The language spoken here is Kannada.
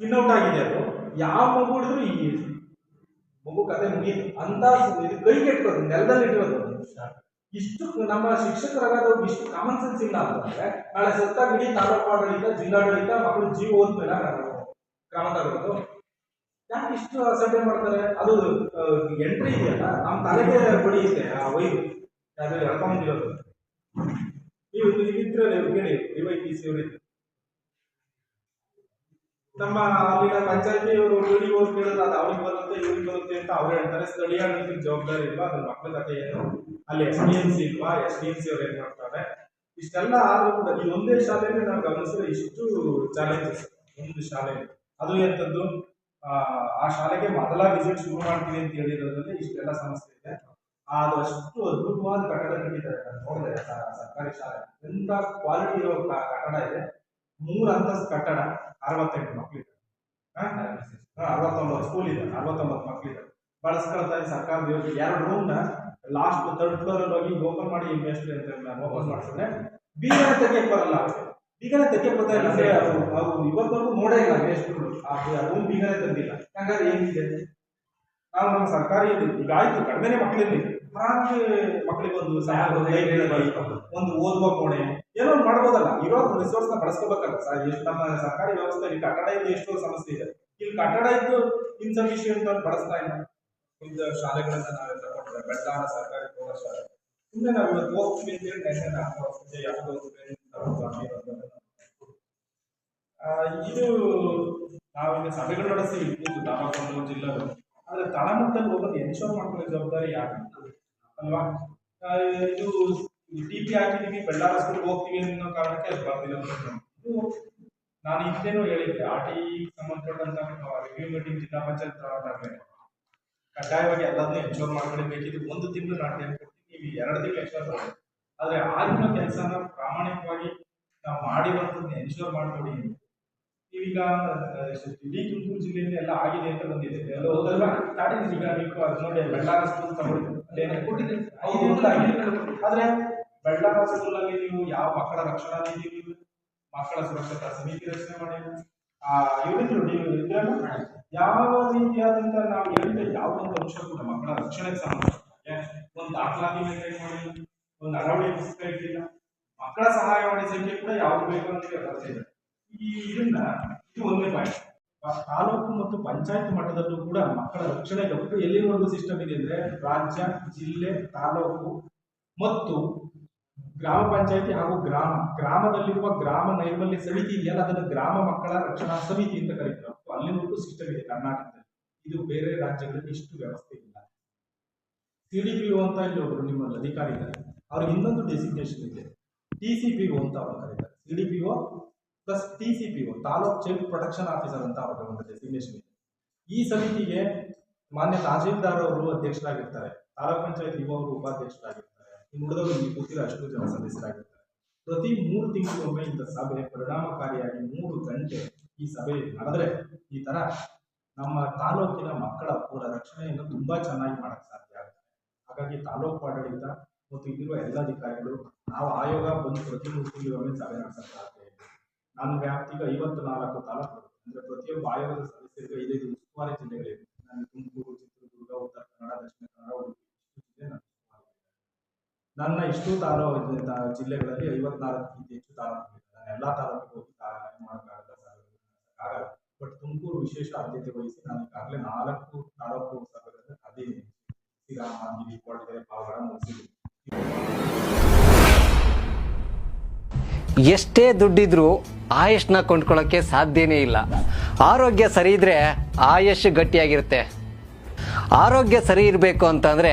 ಸ್ಪಿನ್ಔಟ್ ಆಗಿದೆ ಅದು. ಯಾವ ಮಗು ಹಿಡಿದ್ರು ಈ ಮಗು ಕತೆ ಮುಗಿಯಿತು. ಅಂತ ಇದು ಕೈ ಕೆಟ್ಟದು ನೆಲದಲ್ಲಿ ಇಟ್ಟಿರೋದು. ಇಷ್ಟು ನಮ್ಮ ಶಿಕ್ಷಕರಾಗೋದು ಇಷ್ಟು ಕಾಮನ್ ಸೆನ್ಸ್ ಇಲ್ಲ ಅಂತಂದ್ರೆ ನಾಳೆ ಸತ್ತಾಗ ಇಡೀ ತಾಲೂಕು ಆಡಳಿತ ಜಿಲ್ಲಾಡಳಿತ ಮಕ್ಕಳು ಜೀವ ಹೋದ್ಮೇಲೆ ಮೇಲೆ ಕ್ರಮ ತಗೊಳ್ಳೋದು ಯಾಕೆ ಇಷ್ಟು ಅಸಡ್ಡೆ ಮಾಡ್ತಾರೆ? ಅದು ಎಂಟ್ರಿ ಇದೆಯಲ್ಲ ನಮ್ಮ ತಲೆಗೆ ಇದೆ ಆ ವೈರು. ಅದು ಎಳ್ಕೊಂಡಿರೋದು ನೀವು ಇದ್ರಲ್ಲಿ ಕೇಳಿ ಡಿ ವೈ ಪಿ ಸಿ ಅವರಿದ್ರು ನಮ್ಮ ಅಲ್ಲಿನ ಪಂಚಾಯತಿ ಇವರು ಇವ್ರಿಗೆ ಹೋಗಿ ಕೇಳಿದ್ರೆ ಅದು ಅವ್ರಿಗೆ ಬರುತ್ತೆ ಇವ್ರಿಗೆ ಬರುತ್ತೆ ಅಂತ ಅವ್ರು ಹೇಳ್ತಾರೆ. ಸ್ಥಳೀಯ ಜವಾಬ್ದಾರಿ ಇಲ್ವಾ? ಅದ್ರ ಮಕ್ಕಳ ಕಥೆ ಏನು ಅಲ್ಲಿ ಎಸ್ ಡಿ ಎಂ ಸಿ ಇಲ್ವಾ? ಎಸ್ ಡಿ ಎಂ ಸಿ ಅವ್ರು ಏನ್ ಮಾಡ್ತಾರೆ? ಇಷ್ಟೆಲ್ಲ ಆದ್ರೂ ಕೂಡ ಈ ಒಂದೇ ಶಾಲೆಯಲ್ಲಿ ನಾವು ಗಮನಿಸಿದ್ರೆ ಇಷ್ಟು ಚಾಲೆಂಜಸ್ ಒಂದು ಶಾಲೆ ಅದು ಎಂಥದ್ದು ಆ, ಶಾಲೆಗೆ ಮೊದಲ ವಿಸಿಟ್ ಶುರು ಮಾಡ್ತೀವಿ ಅಂತ ಹೇಳಿರೋದ್ರಲ್ಲಿ ಇಷ್ಟೆಲ್ಲ ಸಮಸ್ಯೆ ಇದೆ. ಅದು ಅಷ್ಟು ಅದ್ಭುತವಾದ ಕಟ್ಟಡ ಕಟ್ಟಿದ್ದಾರೆ ನಾನು ನೋಡಿದೆ ಸರ್ಕಾರಿ ಶಾಲೆ. ಎಂಥ ಕ್ವಾಲಿಟಿ ಇರೋ ಕಟ್ಟಡ ಇದೆ. ಮೂರು ಅಂತಸ್ತು ಕಟ್ಟಡ, ಅರವತ್ತೆಂಟು ಮಕ್ಕಳಿದೆ ಅರವತ್ತೊಂಬತ್ತು ಸ್ಕೂಲ್ ಇದೆ, ಅರವತ್ತೊಂಬತ್ತು ಮಕ್ಳು ಬಳಸ್ಕೊಳ್ತಾ ಇದೆ ಸರ್ಕಾರದ ಯೋಜನೆ, ಎರಡು ರೂಮ್ನ ಲಾಸ್ಟ್ ಥರ್ಡ್ ಫ್ಲೋರ್ ಅಲ್ಲಿ ಹೋಗಿ ಓಪನ್ ಮಾಡಿ ಇನ್ವೆಸ್ಟ್ ಅಂತ ಓಪನ್ ಮಾಡಿಸಿದ್ರೆ ಬೀಗನ ತೆಗೆ ಬರಲ್ಲ ಅವ್ರಿಗೆ. ಬೀಗನ ತೆಗಿಯಕ್ ಬರ್ತಾ ಇಲ್ಲ ಅಂದ್ರೆ ನೋಡೇ ಇಲ್ಲ ಮೇಸ್ಟ್ರುಗಳು ಆ ರೂಮ್ ಬೀಗನೇ ತಂದಿಲ್ಲ ಹಂಗಾದ್ರೆ ಏನಿದೆ? ನಾವು ನಮ್ಮ ಸರ್ಕಾರಿ ಈಗ ಆಯ್ತು, ಕಡಿಮೆನೆ ಮಕ್ಕಳಿರಲಿ ಆರಾಮಾಗಿ ಮಕ್ಕಳಿಗೆ ಒಂದು ಸಹಾಯ ಒಂದು ಓದುವ ಕೋಣೆ ಏನೋ ಮಾಡ್ಬೋದಲ್ಲ? ಇರೋ ರಿಸೋರ್ಸ್ನ ಬಳಸ್ಕೋಬೇಕಲ್ಲ. ನಮ್ಮ ಸರ್ಕಾರಿ ವ್ಯವಸ್ಥೆಯಲ್ಲಿ ಕಟ್ಟಡ ಇದ್ದು ಎಷ್ಟೋ ಸಮಸ್ಯೆ ಇದೆ. ಇಲ್ಲಿ ಕಟ್ಟಡ ಇದ್ದು ಇನ್ಸಫಿಷಿಯಂಟ್ ಅಂತ ಬಳಸ್ತಾ ಇಲ್ಲ. ಇಂಥ ಶಾಲೆಗಳನ್ನ ನಾವೆಲ್ಲ ಕೊಟ್ಟರೆ ಬೆಳ್ತಾನ ಸರ್ಕಾರಿ ಪ್ರೌಢಶಾಲೆ ಸುಮ್ಮನೆ ನಾವು ಇವತ್ತು ಹೋಗ್ತೀವಿ ಅಂತ ಹೇಳಿ ಟೆನ್ಷನ್ ನಾವು ಯಾವುದೋ ಒಂದು ಇದು ನಾವೀಗ ಸಭೆಗಳು ನಡೆಸಿ ಇದು ತಾಲೂಕು ಜಿಲ್ಲೆಗಳು ಆದ್ರೆ ತಳಮಟ್ಟದಲ್ಲಿ ಹೋಗೋದು ಎನ್ಶೋರ್ ಮಾಡ್ಕೊಳ್ಳೋ ಜವಾಬ್ದಾರಿ ಯಾಕೆ ಅಲ್ವಾ? ಇದು ಟಿ ಪಿ ಹಾಕಿದೀವಿ ಬೆಳ್ಳಾರ ಸ್ಕೂಲ್ಗೆ ಹೋಗ್ತೀವಿ ಅನ್ನೋ ಕಾರಣಕ್ಕೆ ಅದು ಬರ್ತಿಲ್ಲ ಇದು ನಾನು ಇಷ್ಟೇನೋ ಹೇಳಿದ್ದೆ. ಆರ್ ಟಿ ಸಂಬಂಧಪಟ್ಟಂತ ರಿವ್ಯೂ ಮೀಟಿಂಗ್ ಜಿಲ್ಲಾ ಪಂಚಾಯತ್ ತಗೊಂಡಾಗ್ಲೇ ಕಡ್ಡಾಯವಾಗಿ ಎಲ್ಲದನ್ನೂ ಎನ್ಶೋರ್ ಮಾಡ್ಕೊಳ್ಬೇಕಿದ್ದು ಒಂದು ತಿಂಗಳು ನಾನು ಟೈಮ್ ಕೊಡ್ತೀನಿ. ನೀವು ಎರಡು ತಿಂಗಳು ಎಕ್ಸ್ಟ್ರಾ ಮಾಡಿ ಆದ್ರೆ ಆಗಿನ ಕೆಲಸನ ಪ್ರಾಮಾಣಿಕವಾಗಿ ನಾವು ಮಾಡಿರೋದನ್ನ ಎನ್ಶೋರ್ ಮಾಡ್ಕೊಡಿ ನೀವೀಗ ಇಡೀ ತುಮಕೂರು ಜಿಲ್ಲೆಯಲ್ಲಿ ಎಲ್ಲ ಆಗಿದೆ ಅಂತ ಬಂದಿದೆ. ಎಲ್ಲ ಹೋದಾಗ ಸ್ಟಾರ್ಟಿಂಗ್ ಈಗ ನೀವು. ಅದು ನೋಡಿ ಬೆಳ್ಳಾರ ಸ್ಕೂಲ್ ಅಂತ ಆಗಿದೆ. ಆದ್ರೆ ಬೆಳ್ಳಾರ ಸ್ಕೂಲಲ್ಲಿ ನೀವು ಯಾವ ಮಕ್ಕಳ ರಕ್ಷಣಾ ನೀತಿ ಮಕ್ಕಳ ಸುರಕ್ಷತಾ ಸಮಿತಿ ರಚನೆ ಮಾಡಿ. ಆ ಇವರಿದ್ರು ನೀವು ಯಾವ ರೀತಿಯಾದಂತ ನಾವು ಹೇಳಿದ ಯಾವುದೊಂದು ಅಂಶ ಕೂಡ ಮಕ್ಕಳ ರಕ್ಷಣೆಗೆ ಸಂಬಂಧಪಟ್ಟಂತೆ ಒಂದು ದಾಖಲಾತಿ ಮಾಡಿ, ಒಂದು ಅರವಳಿ ಪುಸ್ತಕ ಇಟ್ಟಿಲ್ಲ. ಮಕ್ಕಳ ಸಹಾಯವಾಣಿ ಸಂಖ್ಯೆ ಕೂಡ ಯಾವ್ದು ಬೇಕು ಅಂತ ಬರ್ತಿದೆ ಈ ಇದನ್ನ ಇದು ಒಂದೇ ಪಾಯಿಂಟ್. ತಾಲೂಕು ಮತ್ತು ಪಂಚಾಯತ್ ಮಟ್ಟದಲ್ಲೂ ಕೂಡ ಮಕ್ಕಳ ರಕ್ಷಣೆಗೆ ಎಲ್ಲಿವರೆಗೂ ಸಿಸ್ಟಮ್ ಇದೆ ಅಂದ್ರೆ ರಾಜ್ಯ, ಜಿಲ್ಲೆ, ತಾಲೂಕು ಮತ್ತು ಗ್ರಾಮ ಪಂಚಾಯಿತಿ ಹಾಗೂ ಗ್ರಾಮ, ಗ್ರಾಮದಲ್ಲಿರುವ ಗ್ರಾಮ ನೈರ್ಮಲ್ಯ ಸಮಿತಿ ಇದೆಯಲ್ಲ? ಅದನ್ನು ಗ್ರಾಮ ಮಕ್ಕಳ ರಕ್ಷಣಾ ಸಮಿತಿ ಅಂತ ಕರೀತಾರೆ. ಅಲ್ಲಿವರೆಗೂ ಸಿಸ್ಟಮ್ ಇದೆ ಕರ್ನಾಟಕದಲ್ಲಿ. ಇದು ಬೇರೆ ರಾಜ್ಯಗಳಲ್ಲಿ ಇಷ್ಟು ವ್ಯವಸ್ಥೆ ಇಲ್ಲ. ಸಿ ಡಿ ಪಿ ಅಂತ ಇಲ್ಲಿ ಒಬ್ಬರು ನಿಮ್ಮಲ್ಲಿ ಅಧಿಕಾರಿ ಇದ್ದಾರೆ. ಅವ್ರಿಗೆ ಇನ್ನೊಂದು ಡೆಸಿಗ್ನೇಷನ್ ಇದೆ. ಟಿ ಸಿ ಪಿ ಅಂತ ಅವ್ರು ಕರೀತಾರೆ. C D P plus T C P taluk child protection officer ಅಂತ ಅವರ ಒಂದು ಡೆಸಿಗ್ನೇಷನ್ ಇದೆ. ಈ ಸಮಿತಿಗೆ ಮಾನ್ಯ ತಹಶೀಲ್ದಾರ್ ಅವರು ಅಧ್ಯಕ್ಷರಾಗಿರ್ತಾರೆ. ತಾಲೂಕ್ ಪಂಚಾಯತ್ ಇವರು ಉಪಾಧ್ಯಕ್ಷರಾಗಿರ್ತಾರೆ. ಇನ್ನು ಉಳಿದವರು ಇಲ್ಲಿ ಕೂತಿರೋ ಅಷ್ಟು ಜನ ಸದಸ್ಯರಾಗಿರ್ತಾರೆ ಪ್ರತಿ ಮೂರು ತಿಂಗಳಿಗೊಮ್ಮೆ ಇಂಥ ಸಭೆ ಪರಿಣಾಮಕಾರಿಯಾಗಿ ಮೂರು ಗಂಟೆ ಈ ಸಭೆ ನಡೆದ್ರೆ ಈ ತರ ನಮ್ಮ ತಾಲೂಕಿನ ಮಕ್ಕಳ ಕೂಡ ರಕ್ಷಣೆಯನ್ನು ತುಂಬಾ ಚೆನ್ನಾಗಿ ಮಾಡಕ್ ಸಾಧ್ಯ ಆಗುತ್ತೆ. ಹಾಗಾಗಿ ತಾಲೂಕು ಆಡಳಿತ ಮತ್ತು ಇಲ್ಲಿರುವ ಎಲ್ಲ ಅಧಿಕಾರಿಗಳು ನಾವು ಆಯೋಗ ಬಂದು ಪ್ರತಿ ಮೂರು ತಿಂಗಳಿಗೊಮ್ಮೆ ಸಭೆ ನಡೆಸಕ್ ಸಾಧ್ಯ ಇದೆ. ನನ್ನ ವ್ಯಾಪ್ತಿಗೆ ಐವತ್ತು ನಾಲ್ಕು ತಾಲೂಕು ಅಂದ್ರೆ ಪ್ರತಿಯೊಬ್ಬ ಆಯೋಗದ ಸದಸ್ಯರಿಗೆ ಐದೈದು ಉಸ್ತುವಾರಿ ಜಿಲ್ಲೆಗಳಿವೆ. ನಾನು ತುಮಕೂರು, ಚಿತ್ರದುರ್ಗ, ಉತ್ತರ ಕನ್ನಡ, ದಕ್ಷಿಣ ಕನ್ನಡ ಉಡುಪಿ ಇಷ್ಟು ಜಿಲ್ಲೆ ನನ್ನ ಉಸ್ತುವಾರಿ ಇದೆ. ನನ್ನ ಇಷ್ಟು ತಾಲೂಕು ಜಿಲ್ಲೆಗಳಲ್ಲಿ ಐವತ್ನಾಲ್ಕಕ್ಕಿಂತ ಹೆಚ್ಚು ತಾಲೂಕು ಎಲ್ಲ ತಾಲೂಕಿಗೆ ಹೋಗಿ ಮಾಡೋಕ್ಕಾಗಲ್ಲ ಸರ್ ಆಗಲ್ಲ ಬಟ್ ತುಮಕೂರು ವಿಶೇಷ ಆದ್ಯತೆ ವಹಿಸಿ ನಾನು ಈಗಾಗಲೇ ನಾಲ್ಕು ತಾಲೂಕು ಸಭೆಗಳನ್ನು ಅದೇ ಶ್ರೀರಾಮ ಗಿರಿ ಕೊಳಗೆರೆ ಪಾವಗಡ ಮುಗಿಸಿದ್ದೀನಿ ಎಷ್ಟೇ ದುಡ್ಡಿದ್ರೂ ಆಯುಷ್ನ ಕೊಂಡ್ಕೊಳ್ಳೋಕ್ಕೆ ಸಾಧ್ಯನೇ ಇಲ್ಲ. ಆರೋಗ್ಯ ಸರಿ ಇದ್ರೆ ಆಯುಷ್ ಗಟ್ಟಿಯಾಗಿರುತ್ತೆ. ಆರೋಗ್ಯ ಸರಿ ಇರಬೇಕು ಅಂತಂದ್ರೆ